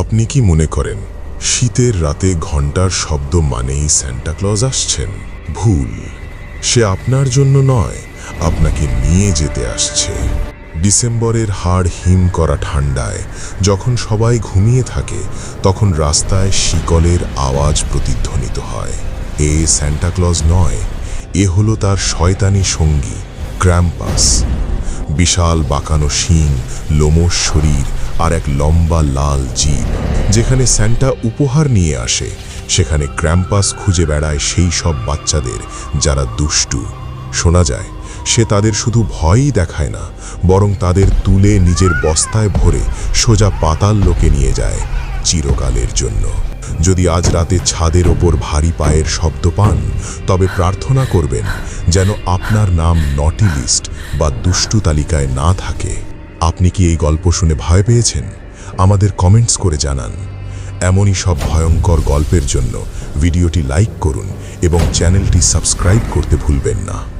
আপনি কি মনে করেন, শীতের রাতে ঘণ্টার শব্দ মানেই স্যান্টাক্লজ আসছেন? ভুল। সে আপনার জন্য নয়, আপনাকে নিয়ে যেতে আসছে। ডিসেম্বরের হাড় হিম করা ঠান্ডায়, যখন সবাই ঘুমিয়ে থাকে, তখন রাস্তায় শিকলের আওয়াজ প্রতিধ্বনিত হয়। এ স্যান্টাক্লজ নয়, এ হলো তার শয়তানি সঙ্গী ক্র্যাম্পাস বিশাল বাঁকানো শিং লোমস শরীর আর এক লম্বা লাল জিভ যেখানে স্যান্টা উপহার নিয়ে আসে। সেখানে ক্র্যাম্পাস খুঁজে বেড়ায় সেই সব বাচ্চাদের যারা দুষ্টু। শোনা যায়, সে তাদের শুধু ভয়ই দেখায় না, বরং তাদের তুলে নিজের বস্তায় ভরে সোজা পাতাল লোকে নিয়ে যায় চিরকালের জন্য। যদি আজ রাতে ছাদের ওপর ভারী পায়ের শব্দ পান, তবে প্রার্থনা করবেন যেন আপনার নাম নটি লিস্ট বা দুষ্টু তালিকায় না থাকে। আপনি কি এই গল্প শুনে ভয় পেয়েছেন? আমাদের কমেন্টস করে জানান। এমনই সব ভয়ঙ্কর গল্পের জন্য ভিডিওটি লাইক করুন এবং চ্যানেলটি সাবস্ক্রাইব করতে ভুলবেন না।